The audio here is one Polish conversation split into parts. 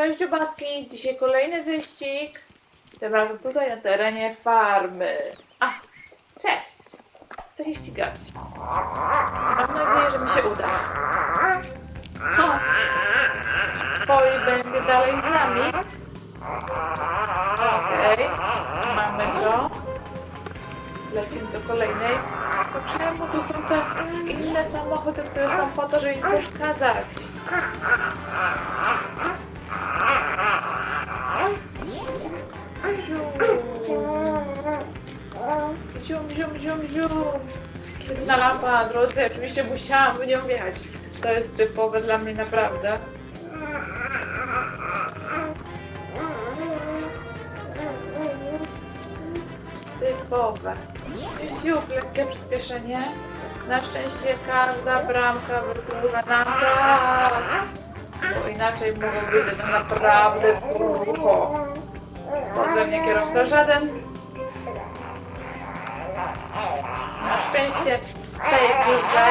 Cześć Dziobaski, dzisiaj kolejny wyścig. Tym razem tutaj na terenie farmy. A, cześć. Chcę się ścigać. Mam nadzieję, że mi się uda. O, Poli będzie dalej z nami. Okej, mamy go. Lecimy do kolejnej. To czemu tu są te inne samochody, które są po to, żeby im przeszkadzać? Zium, zium. Jedna lampa na drodze, oczywiście musiałam w nią wjechać. To jest typowe dla mnie naprawdę. Typowe. Ziup, lekkie przyspieszenie. Na szczęście każda bramka wydłuża nam czas. Bo inaczej mogą być naprawdę krucho. Ode mnie kierowca żaden. Na szczęście w tej grze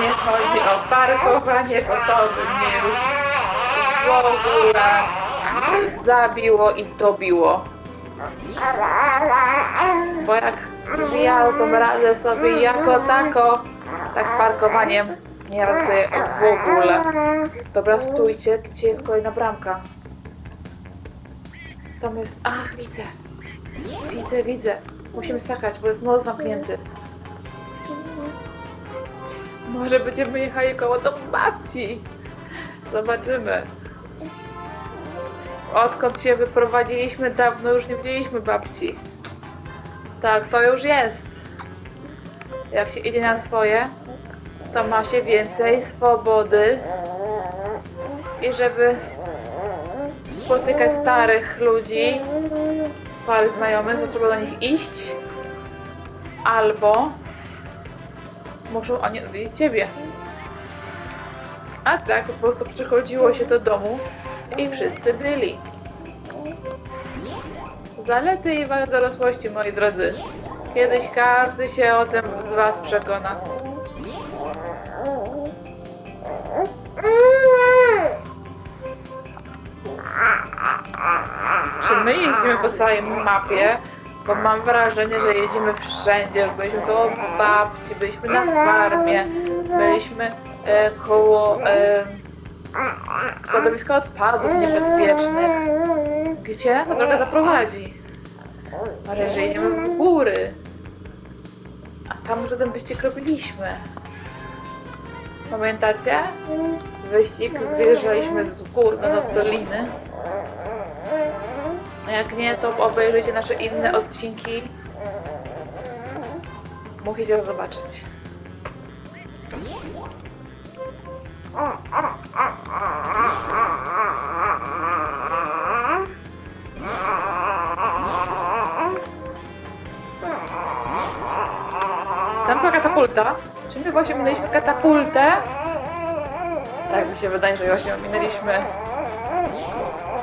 nie chodzi o parkowanie, bo to by mnie już w ogóle zabiło i dobiło. Bo jak z jazdą radzę sobie jako tako, tak z parkowaniem nie radzę w ogóle. Dobra, stójcie, gdzie jest kolejna bramka? Tam jest, ach, widzę. Widzę, widzę. Musimy skakać, bo jest most zamknięty. Może będziemy jechali koło do babci. Zobaczymy. Odkąd się wyprowadziliśmy, dawno już nie widzieliśmy babci. Tak, to już jest. Jak się idzie na swoje, to ma się więcej swobody. I żeby spotykać starych ludzi, starych znajomych, trzeba do nich iść. Albo muszą oni odwiedzić ciebie. A tak po prostu przychodziło się do domu i wszyscy byli. Zalety i wady dorosłości, moi drodzy. Kiedyś każdy się o tym z Was przekona. My jeździmy po całej mapie? Bo mam wrażenie, że jeździmy wszędzie. Byliśmy koło babci, byliśmy na farmie, byliśmy e, koło e, składowiska odpadów niebezpiecznych. Gdzie ta droga zaprowadzi? Ale że jedziemy w góry. A tam ten wyścig robiliśmy. Pamiętacie? Wyścig zjeżdżaliśmy z gór do doliny. A jak nie, to obejrzyjcie nasze inne odcinki. Musicie to zobaczyć. Czy tam była katapulta? Czy my właśnie minęliśmy katapultę? Tak mi się wydaje, że właśnie minęliśmy.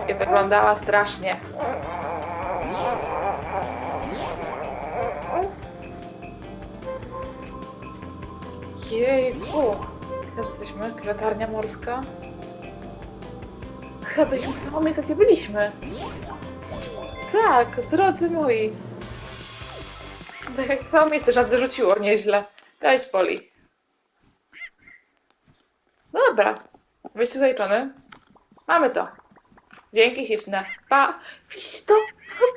I wyglądała strasznie. Jejku. Teraz jesteśmy? Latarnia morska? Chyba byliśmy w samym miejscu, gdzie byliśmy. Tak, drodzy moi. Tak jak w samo miejsce, że nas wyrzuciło nieźle. Cześć, Poli. No dobra. Wyjście zaliczone. Mamy to. Dzięki śliczne. Pa. Wisi to.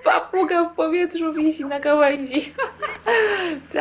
Papuga w powietrzu wisi na gałęzi. Cześć.